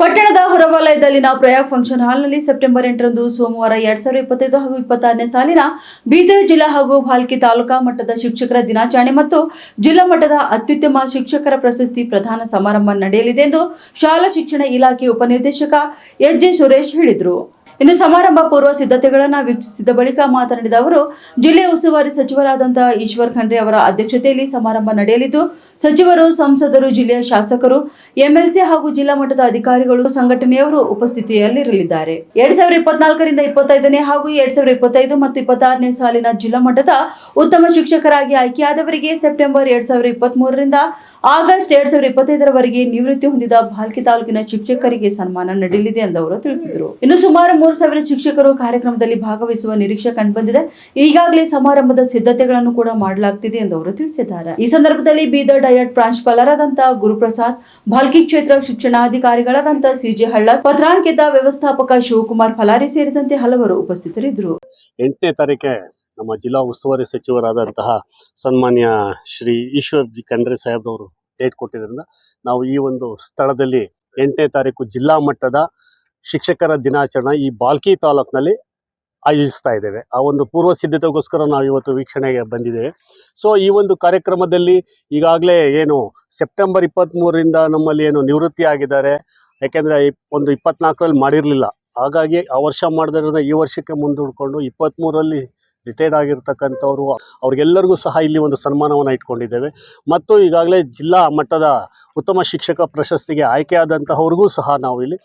ಪಟ್ಟಣದ ಹೊರವಲಯದಲ್ಲಿನ ಪ್ರಯಾಗ್ ಫಂಕ್ಷನ್ ಹಾಲ್ನಲ್ಲಿ ಸೆಪ್ಟೆಂಬರ್ ಎಂಟರಂದು ಸೋಮವಾರ ಎರಡ್ ಸಾವಿರದ ಇಪ್ಪತ್ತೈದು ಹಾಗೂ ಇಪ್ಪತ್ತಾರನೇ ಸಾಲಿನ ಬೀದರ್ ಜಿಲ್ಲಾ ಹಾಗೂ ಭಾಲ್ಕಿ ತಾಲೂಕಾ ಮಟ್ಟದ ಶಿಕ್ಷಕರ ದಿನಾಚರಣೆ ಮತ್ತು ಜಿಲ್ಲಾ ಮಟ್ಟದ ಅತ್ಯುತ್ತಮ ಶಿಕ್ಷಕರ ಪ್ರಶಸ್ತಿ ಪ್ರದಾನ ಸಮಾರಂಭ ನಡೆಯಲಿದೆ ಎಂದು ಶಾಲಾ ಶಿಕ್ಷಣ ಇಲಾಖೆ ಉಪನಿರ್ದೇಶಕ ಎಚ್ ಜೆ ಸುರೇಶ್ ಹೇಳಿದರು. ಇನ್ನು ಸಮಾರಂಭ ಪೂರ್ವ ಸಿದ್ಧತೆಗಳನ್ನು ವೀಕ್ಷಿಸಿದ ಬಳಿಕ ಮಾತನಾಡಿದ ಅವರು ಜಿಲ್ಲೆಯ ಉಸ್ತುವಾರಿ ಸಚಿವರಾದಂತಹ ಈಶ್ವರ್ ಖಂಡ್ರೆ ಅವರ ಅಧ್ಯಕ್ಷತೆಯಲ್ಲಿ ಸಮಾರಂಭ ನಡೆಯಲಿದ್ದು, ಸಚಿವರು, ಸಂಸದರು, ಜಿಲ್ಲೆಯ ಶಾಸಕರು, ಎಂಎಲ್ಸಿ ಹಾಗೂ ಜಿಲ್ಲಾ ಮಟ್ಟದ ಅಧಿಕಾರಿಗಳು, ಸಂಘಟನೆಯವರು ಉಪಸ್ಥಿತಿಯಲ್ಲಿರಲಿದ್ದಾರೆ. ಎರಡ್ ಸಾವಿರದ ಇಪ್ಪತ್ನಾಲ್ಕರಿಂದ ಇಪ್ಪತ್ತೈದನೇ ಹಾಗೂ ಎರಡ್ ಸಾವಿರದ ಇಪ್ಪತ್ತೈದು ಮತ್ತು ಇಪ್ಪತ್ತಾರನೇ ಸಾಲಿನ ಜಿಲ್ಲಾ ಮಟ್ಟದ ಉತ್ತಮ ಶಿಕ್ಷಕರಾಗಿ ಆಯ್ಕೆಯಾದವರಿಗೆ ಸೆಪ್ಟೆಂಬರ್ ಎರಡ್ ಸಾವಿರದ ಇಪ್ಪತ್ತ್ ಮೂರರಿಂದ ಆಗಸ್ಟ್ ಎರಡ್ ಸಾವಿರದ ಇಪ್ಪತ್ತೈದರವರೆಗೆ ನಿವೃತ್ತಿ ಹೊಂದಿದ ಭಾಲ್ಕಿ ತಾಲೂಕಿನ ಶಿಕ್ಷಕರಿಗೆ ಸನ್ಮಾನ ನಡೆಯಲಿದೆ ಎಂದು ಅವರು ತಿಳಿಸಿದರು. ಇನ್ನು ಸುಮಾರು ಮೂರು ಸಾವಿರ ಶಿಕ್ಷಕರು ಕಾರ್ಯಕ್ರಮದಲ್ಲಿ ಭಾಗವಹಿಸುವ ನಿರೀಕ್ಷೆ ಕಂಡುಬಂದಿದೆ. ಈಗಾಗಲೇ ಸಮಾರಂಭದ ಸಿದ್ಧತೆಗಳನ್ನು ಕೂಡ ಮಾಡಲಾಗ್ತಿದೆ ಎಂದು ಅವರು ತಿಳಿಸಿದ್ದಾರೆ. ಈ ಸಂದರ್ಭದಲ್ಲಿ ಬೀದರ್ ಡಯಟ್ ಪ್ರಾಂಶುಪಾಲರಾದಂತಹ ಗುರುಪ್ರಸಾದ್ ಭಾಲ್ಕಿ ಕ್ಷೇತ್ರ ಶಿಕ್ಷಣಾಧಿಕಾರಿಗಳಾದಂತಹ ಸಿಜೆ ಹಳ್ಳ ಪತ್ರಾಂಕಿತ ವ್ಯವಸ್ಥಾಪಕ ಶಿವಕುಮಾರ್ ಫಲಾರಿ ಸೇರಿದಂತೆ ಹಲವರು ಉಪಸ್ಥಿತರಿದ್ದರು. ಎಂಟನೇ ತಾರೀಕೆ ನಮ್ಮ ಜಿಲ್ಲಾ ಉಸ್ತುವಾರಿ ಸಚಿವರಾದಂತಹ ಸನ್ಮಾನ್ಯ ಶ್ರೀ ಈಶ್ವರ್ ಜಿ ಖಂಡ್ರೆ ಸಾಹೇಬ್ರವರು ಡೇಟ್ ಕೊಟ್ಟಿದ್ದರಿಂದ ನಾವು ಈ ಒಂದು ಸ್ಥಳದಲ್ಲಿ ಎಂಟನೇ ತಾರೀಕು ಜಿಲ್ಲಾ ಮಟ್ಟದ ಶಿಕ್ಷಕರ ದಿನಾಚರಣೆ ಈ ಬಾಲ್ಕಿ ತಾಲೂಕಿನಲ್ಲಿ ಆಯೋಜಿಸ್ತಾ ಇದ್ದೇವೆ. ಆ ಒಂದು ಪೂರ್ವ ಸಿದ್ಧತೆಗೋಸ್ಕರ ನಾವು ಇವತ್ತು ವೀಕ್ಷಣೆಗೆ ಬಂದಿದ್ದೇವೆ. ಸೊ ಈ ಒಂದು ಕಾರ್ಯಕ್ರಮದಲ್ಲಿ ಈಗಾಗಲೇ ಏನು ಸೆಪ್ಟೆಂಬರ್ ಇಪ್ಪತ್ತ್ಮೂರರಿಂದ ನಮ್ಮಲ್ಲಿ ಏನು ನಿವೃತ್ತಿ ಆಗಿದ್ದಾರೆ. ಯಾಕೆಂದರೆ ಒಂದು ಇಪ್ಪತ್ನಾಲ್ಕರಲ್ಲಿ ಮಾಡಿರಲಿಲ್ಲ. ಹಾಗಾಗಿ ಆ ವರ್ಷ ಮಾಡಿದ್ರಿಂದ ಈ ವರ್ಷಕ್ಕೆ ಮುಂದೂಡಿಕೊಂಡು ಇಪ್ಪತ್ತ್ಮೂರರಲ್ಲಿ ರಿಟೈರ್ಡ್ ಆಗಿರ್ತಕ್ಕಂಥವ್ರು ಅವ್ರಿಗೆಲ್ಲರಿಗೂ ಸಹ ಇಲ್ಲಿ ಒಂದು ಸನ್ಮಾನವನ್ನು ಇಟ್ಕೊಂಡಿದ್ದೇವೆ. ಮತ್ತು ಈಗಾಗಲೇ ಜಿಲ್ಲಾ ಮಟ್ಟದ ಉತ್ತಮ ಶಿಕ್ಷಕ ಪ್ರಶಸ್ತಿಗೆ ಆಯ್ಕೆಯಾದಂತಹವ್ರಿಗೂ ಸಹ ನಾವು ಇಲ್ಲಿ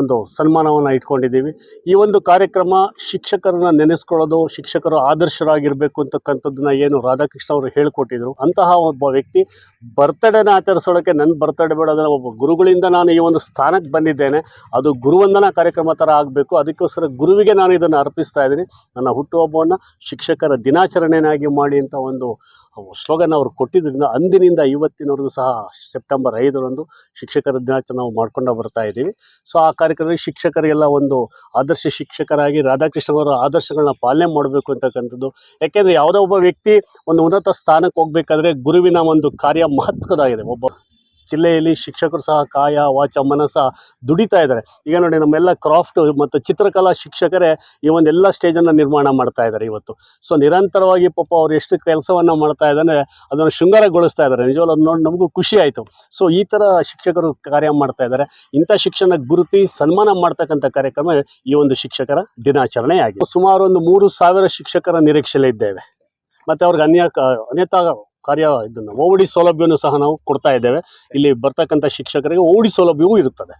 ಒಂದು ಸನ್ಮಾನವನ್ನು ಇಟ್ಕೊಂಡಿದ್ದೀವಿ. ಈ ಒಂದು ಕಾರ್ಯಕ್ರಮ ಶಿಕ್ಷಕರನ್ನ ನೆನೆಸ್ಕೊಳ್ಳೋದು, ಶಿಕ್ಷಕರು ಆದರ್ಶರಾಗಿರಬೇಕು ಅಂತಕ್ಕಂಥದ್ದನ್ನ ಏನು ರಾಧಾಕೃಷ್ಣ ಅವರು ಹೇಳ್ಕೊಟ್ಟಿದ್ರು. ಅಂತಹ ಒಬ್ಬ ವ್ಯಕ್ತಿ ಬರ್ತಡೇನ ಆಚರಿಸೋಳಕ್ಕೆ ನನ್ನ ಬರ್ತಡೇ ಬೇಡೋದನ್ನ ಒಬ್ಬ ಗುರುಗಳಿಂದ ನಾನು ಈ ಒಂದು ಸ್ಥಾನಕ್ಕೆ ಬಂದಿದ್ದೇನೆ. ಅದು ಗುರುವಂದನಾ ಕಾರ್ಯಕ್ರಮ ಥರ ಆಗಬೇಕು. ಅದಕ್ಕೋಸ್ಕರ ಗುರುವಿಗೆ ನಾನು ಇದನ್ನು ಅರ್ಪಿಸ್ತಾ ಇದ್ದೀನಿ. ನನ್ನ ಹುಟ್ಟುಹಬ್ಬವನ್ನು ಶಿಕ್ಷಕರ ದಿನಾಚರಣೆಯಾಗಿ ಮಾಡಿ ಅಂತ ಒಂದು ಸ್ಲೋಗನ್ ಅವರು ಕೊಟ್ಟಿದ್ದರಿಂದ ಅಂದಿನಿಂದ ಇವತ್ತಿನವರೆಗೂ ಸಹ ಸೆಪ್ಟೆಂಬರ್ ಐದರಂದು ಶಿಕ್ಷಕರ ದಿನಾಚರಣೆ ನಾವು ಮಾಡ್ಕೊಂಡು ಬರ್ತಾ ಇದ್ದೀವಿ. ಸೊ ಆ ಕಾರ್ಯಕ್ರಮದಲ್ಲಿ ಶಿಕ್ಷಕರಿಗೆಲ್ಲ ಒಂದು ಆದರ್ಶ ಶಿಕ್ಷಕರಾಗಿ ರಾಧಾಕೃಷ್ಣ ಅವರ ಆದರ್ಶಗಳನ್ನ ಪಾಲನೆ ಮಾಡಬೇಕು ಅಂತಕ್ಕಂಥದ್ದು. ಯಾಕೆಂದರೆ ಯಾವುದೋ ಒಬ್ಬ ವ್ಯಕ್ತಿ ಒಂದು ಉನ್ನತ ಸ್ಥಾನಕ್ಕೆ ಹೋಗಬೇಕಾದ್ರೆ ಗುರುವಿನ ಒಂದು ಕಾರ್ಯ ಮಹತ್ವದಾಗಿದೆ ಒಬ್ಬ ಜಿಲ್ಲೆಯಲ್ಲಿ ಶಿಕ್ಷಕರು ಸಹ ಕಾಯ, ವಾಚ ಮನಸ ದುಡಿತಾ ಇದ್ದಾರೆ. ಈಗ ನೋಡಿ ನಮ್ಮೆಲ್ಲ ಕ್ರಾಫ್ಟ್ ಮತ್ತು ಚಿತ್ರಕಲಾ ಶಿಕ್ಷಕರೇ ಈ ಒಂದೆಲ್ಲ ಸ್ಟೇಜನ್ನು ನಿರ್ಮಾಣ ಮಾಡ್ತಾ ಇದ್ದಾರೆ ಇವತ್ತು. ಸೊ ನಿರಂತರವಾಗಿ ಪಾಪ ಅವ್ರು ಎಷ್ಟು ಕೆಲಸವನ್ನು ಮಾಡ್ತಾ ಇದ್ದಾರೆ ಅದನ್ನು ಶೃಂಗಾರಗೊಳಿಸ್ತಾ ಇದ್ದಾರೆ. ನಿಜವಾಗ್ಲೂ ಅದು ನೋಡಿ, ನಮಗೂ ಖುಷಿ ಆಯಿತು. ಸೊ ಈ ಥರ ಶಿಕ್ಷಕರು ಕಾರ್ಯ ಮಾಡ್ತಾ ಇದ್ದಾರೆ. ಇಂಥ ಶಿಕ್ಷಣ ಗುರುತಿ ಸನ್ಮಾನ ಮಾಡ್ತಕ್ಕಂಥ ಕಾರ್ಯಕ್ರಮ ಈ ಒಂದು ಶಿಕ್ಷಕರ ದಿನಾಚರಣೆ ಆಗಿದೆ. ಸುಮಾರು ಒಂದು ಮೂರು ಸಾವಿರ ಶಿಕ್ಷಕರ ನಿರೀಕ್ಷೆಯಲ್ಲಿದ್ದೇವೆ. ಮತ್ತು ಅವ್ರಿಗೆ ಅನ್ಯ ಅನ್ಯತಾ ಕಾರ್ಯ ಇದನ್ನು ಓವಡಿ ಸೌಲಭ್ಯವನ್ನು ಸಹ ನಾವು ಕೊಡ್ತಾ ಇದ್ದೇವೆ. ಇಲ್ಲಿ ಬರ್ತಕ್ಕಂಥ ಶಿಕ್ಷಕರಿಗೆ ಓಡಿ ಸೌಲಭ್ಯವೂ ಇರುತ್ತದೆ.